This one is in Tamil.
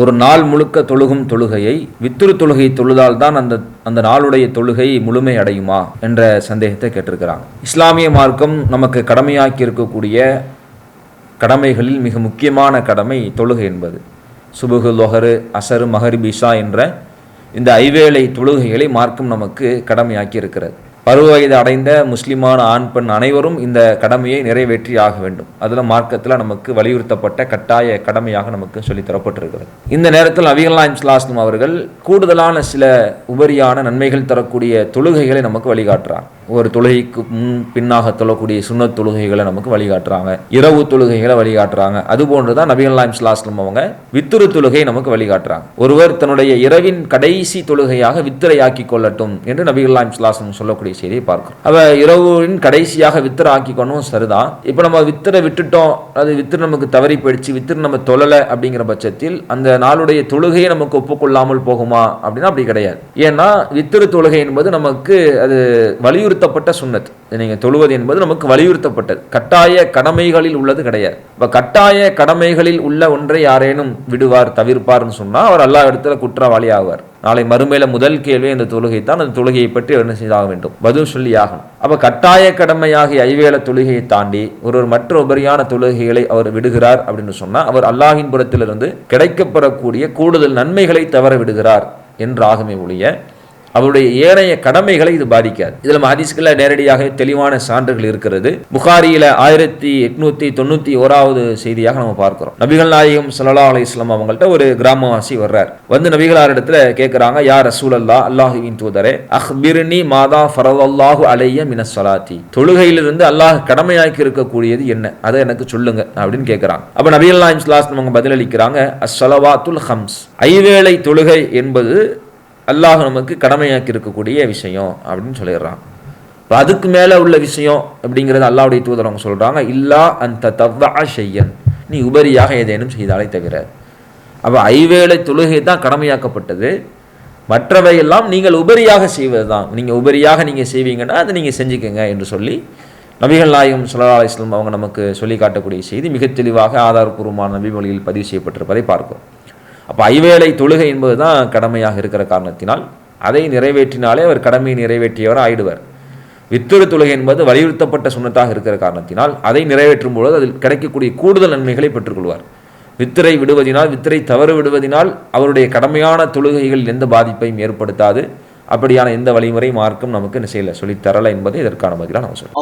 ஒரு நாள் முழுக்க தொழுகும் தொழுகையை வித்துரு தொழுகை தொழுதால் தான் அந்த அந்த நாளுடைய தொழுகை முழுமை அடையுமா என்ற சந்தேகத்தை கேட்டிருக்கிறாங்க. இஸ்லாமிய மார்க்கம் நமக்கு கடமையாக்கி இருக்கக்கூடிய கடமைகளில் மிக முக்கியமான கடமை தொழுகை என்பது. சுபுகு லொஹரு அசரு மஹரிபிஷா என்ற இந்த ஐவேளை தொழுகைகளை மார்க்கம் நமக்கு கடமையாக்கி இருக்கிறது. பருவ வயது அடைந்த முஸ்லிமான ஆண் பெண் அனைவரும் இந்த கடமையை நிறைவேற்றி ஆக வேண்டும். அதில் மார்க்கத்தில் நமக்கு வலியுறுத்தப்பட்ட கட்டாய கடமையாக நமக்கு சொல்லித்தரப்பட்டிருக்கிறது இந்த நேரத்தில் அவிகலாம் இஸ்லாஸ்லம் அவர்கள் கூடுதலான சில உபரியான நன்மைகள் தரக்கூடிய தொழுகைகளை நமக்கு வழிகாட்டுறாங்க. ஒரு தொழுகைக்கு முன் பின்னாக தொழக்கூடிய சுண்ணத் தொழுகைகளை நமக்கு வழிகாட்டுறாங்க. இரவு தொழுகைகளை வழிகாட்டுறாங்க. அது போன்றுதான் நாயம் இஸ்லாஸ்லம் அவங்க வித்துரு தொழுகை நமக்கு வழிகாட்டுறாங்க. ஒருவர் தன்னுடைய இரவின் கடைசி தொழுகையாக வித்திரை ஆக்கி கொள்ளட்டும் என்று நபிகல்லாம் இஸ்லாஸ்லம் சொல்லக்கூடிய செய்தியை பார்க்கிறோம். அவ இரவின் கடைசியாக வித்திரை ஆக்கிக்கணும் சரிதான். இப்போ நம்ம வித்திரை விட்டுட்டோம். அது வித்திரை நமக்கு தவறி போயிடுச்சு வித்திரை நம்ம தொழலை அப்படிங்கிற பட்சத்தில் அந்த நாளுடைய தொழுகையை நமக்கு ஒப்புக்கொள்ளாமல் போகுமா? அப்படின்னா அப்படி கிடையாது. ஏன்னா வித்திரு தொழுகை என்பது நமக்கு அது வலியுறுத்தி வலியுறுத்தப்பட்ட சுன்னத் நீங்கள் தொழுவது என்பது நமக்கு வலியுறுத்தப்பட்டது. கட்டாய கடமைகளில் உள்ளது கிடையாது. இப்போ கட்டாய கடமைகளில் உள்ள ஒன்றை யாரேனும் விடுவார் தவிர்ப்பார்னு சொன்னால் அவர் எல்லா இடத்துல குற்றவாளி ஆவார். நாளை மறுமையில முதல் கேள்வி இந்த தொழுகை தான் அந்த தொழுகையை பற்றி என்ன செய்தாக வேண்டும்? பதில் சொல்லி ஆகணும். அப்ப கட்டாய கடமையாகிய ஐவேள தொழுகையை தாண்டி ஒருவர் மற்ற உபரியான தொழுகைகளை அவர் விடுகிறார் அப்படின்னு சொன்னால் அவர் அல்லாஹின் புறத்திலிருந்து கிடைக்கப்பெறக்கூடிய கூடுதல் நன்மைகளை தவற விடுகிறார் என்றாகுமே ஒழிய அவருடைய ஏனைய கடமைகளை இது பாதிக்காது. இதில் நம்ம ஹதீஸ்களை நேரடியாக தெளிவான சான்றுகள் இருக்கிறது. புகாரியில ஆயிரத்தி எட்நூத்தி தொண்ணூத்தி ஓராவது செய்தியாக நம்ம பார்க்கிறோம். நபிகள் நாயகம் சல்லா அலி இஸ்லாம் அவங்கள்ட்ட ஒரு கிராமவாசி வர்றார். வந்து நபிகளார் இடத்துல கேட்கிறாங்க யார் ரசூல் அல்லா அல்லாஹுவின் தூதரே அஹ்பிர்னி மாதா ஃபரவல்லாஹு அலைய மின சலாத்தி தொழுகையிலிருந்து அல்லாஹ் கடமையாக்கி இருக்கக்கூடியது என்ன? அதை எனக்கு சொல்லுங்க அப்படின்னு கேட்கிறாங்க அப்ப நபிகள் நாயம் இஸ்லாம் அவங்க பதிலளிக்கிறாங்க அஸ்ஸலவாத்துல் ஹம்ஸ். ஐவேளை தொழுகை என்பது அல்லாஹ் நமக்கு கடமையாக்கி இருக்கக்கூடிய விஷயம் அப்படின்னு சொல்லிடுறான். இப்போ அதுக்கு மேலே உள்ள விஷயம் அப்படிங்கிறது அல்லாவுடைய தூதர் அவங்க சொல்கிறாங்க இல்லா அந்த தவ்வா செய்யன் நீ உபரியாக ஏதேனும் செய்தாலே தவிர. அப்போ ஐவேளை தொழுகை தான் கடமையாக்கப்பட்டது. மற்றவையெல்லாம் நீங்கள் உபரியாக செய்வது தான் நீங்கள் உபரியாக நீங்கள் செய்வீங்கன்னா அதை நீங்கள் செஞ்சுக்கோங்க என்று சொல்லி நபிகள் நாயகம் சுல்லா அலிஸ்லாம் அவங்க நமக்கு சொல்லி காட்டக்கூடிய செய்தி மிக தெளிவாக ஆதாரபூர்வமான நபி மொழியில் பதிவு செய்யப்பட்டிருப்பதை பார்க்கிறோம். அப்போ ஐவேளை தொழுகை என்பது தான் கடமையாக இருக்கிற காரணத்தினால் அதை நிறைவேற்றினாலே அவர் கடமையை நிறைவேற்றியவர் ஆயிடுவர். வித்திரு தொழுகை என்பது வலியுறுத்தப்பட்ட சுண்ணத்தாக இருக்கிற காரணத்தினால் அதை நிறைவேற்றும் பொழுது அதில் கிடைக்கக்கூடிய கூடுதல் நன்மைகளை பெற்றுக்கொள்வார். வித்திரை விடுவதினால் வித்திரை தவறு விடுவதினால் அவருடைய கடமையான தொழுகைகள் எந்த பாதிப்பையும் ஏற்படுத்தாது. அப்படியான எந்த வழிமுறை மார்க்கும் நமக்கு என்ன செய்யல சொல்லி தரல என்பதை இதற்கான பதிலாக நம்ம சொல்றோம்.